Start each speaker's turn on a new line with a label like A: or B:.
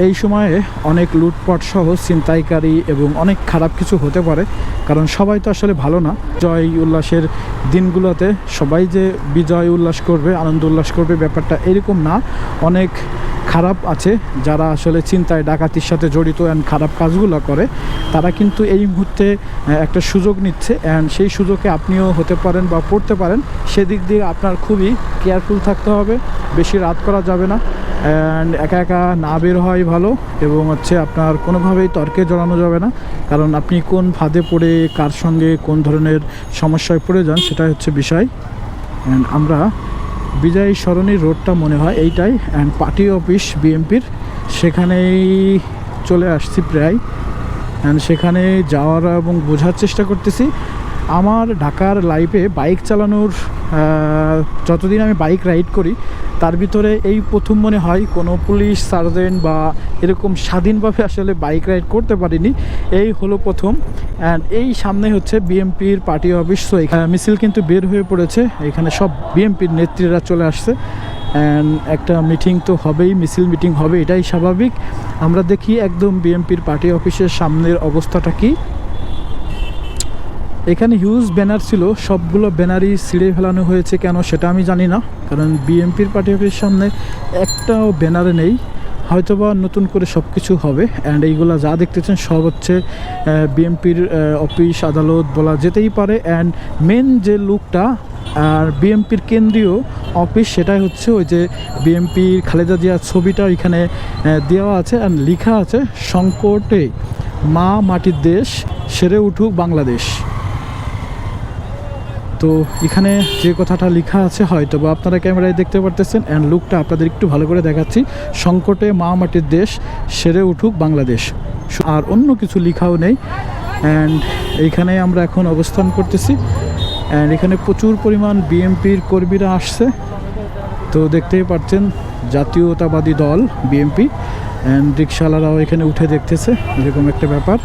A: এই সময়ে অনেক লুটপাট সহ ছিনতাইকারী এবং অনেক খারাপ কিছু হতে পারে, কারণ সবাই তো আসলে ভালো না। জয় উল্লাসের দিনগুলোতে সবাই যে বিজয় উল্লাস করবে, আনন্দ উল্লাস করবে, ব্যাপারটা এরকম না। অনেক খারাপ আছে যারা আসলে চিন্তায় ডাকাতির সাথে জড়িত অ্যান্ড খারাপ কাজগুলো করে। তারা কিন্তু এই মুহূর্তে একটা সুযোগ নিচ্ছে অ্যান্ড সেই সুযোগে আপনিও হতে পারেন বা পড়তে পারেন। সেদিক দিয়ে আপনার খুবই কেয়ারফুল থাকতে হবে। বেশি রাত করা যাবে না। অ্যান্ড একা একা না বের হয় ভালো এবং হচ্ছে আপনার কোনোভাবেই তর্কে জড়ানো যাবে না। কারণ আপনি কোন ফাঁদে পড়ে, কার সঙ্গে কোন ধরনের সমস্যায় পড়ে যান সেটাই হচ্ছে বিষয়। অ্যান্ড আমরা বিজয় সরণী রোডটা মনে হয় এইটাই। অ্যান্ড পার্টি অফিস বিএমপির, সেখানেই চলে আসছি প্রায়। অ্যান্ড সেখানে যাওয়ার এবং বোঝার চেষ্টা করতেছি। আমার ঢাকার লাইফে বাইক চালানোর যতদিন আমি বাইক রাইড করি তার ভিতরে এই প্রথম মনে হয় কোনো পুলিশ, সার্জেন্ট বা এরকম স্বাধীনভাবে আসলে বাইক রাইড করতে পারিনি। এই হলো প্রথম। অ্যান্ড এই সামনে হচ্ছে বিএমপির পার্টি অফিস। তো এখানে মিছিল কিন্তু বের হয়ে পড়েছে। এখানে সব বিএমপির নেত্রীরা চলে আসছে। অ্যান্ড একটা মিটিং তো হবেই, মিছিল মিটিং হবে, এটাই স্বাভাবিক। আমরা দেখি একদম বিএমপির পার্টি অফিসের সামনের অবস্থাটা কি। এখানে হিউজ ব্যানার ছিল, সবগুলো ব্যানারই ছিঁড়ে ফেলানো হয়েছে কেন সেটা আমি জানি না, কারণ বিএমপির পার্টি অফিসের সামনে একটাও ব্যানার নেই, হয়তোবা নতুন করে সব কিছু হবে অ্যান্ড এইগুলো যা দেখতেছেন সব হচ্ছে বিএমপির অফিস আদালত, বলা যেতেই পারে অ্যান্ড মেন যে লুকটা আর বিএমপির কেন্দ্রীয় অফিস সেটাই হচ্ছে ওই যে বিএমপির খালেদা জিয়ার ছবিটা এখানে দেওয়া আছে অ্যান্ড লেখা আছে, সংকটে মা মাটির দেশ সেরে উঠুক বাংলাদেশ। তো এখানে যে কথাটা লেখা আছে হয়তো বা আপনারা ক্যামেরায় দেখতে পারতেছেন অ্যান্ড লুকটা আপনাদের একটু ভালো করে দেখাচ্ছি। সংকটে মা মাটির দেশ সেরে উঠুক বাংলাদেশ। আর অন্য কিছু লেখাও নেই। অ্যান্ড এইখানে আমরা এখন অবস্থান করতেছি। অ্যান্ড এখানে প্রচুর পরিমাণ বিএমপির কর্মীরা আসছে। তো দেখতেই পাচ্ছেন, জাতীয়তাবাদী দল বিএমপি অ্যান্ড রিক্সাওয়ালারাও এখানে উঠে দেখতেছে। এরকম একটা ব্যাপার।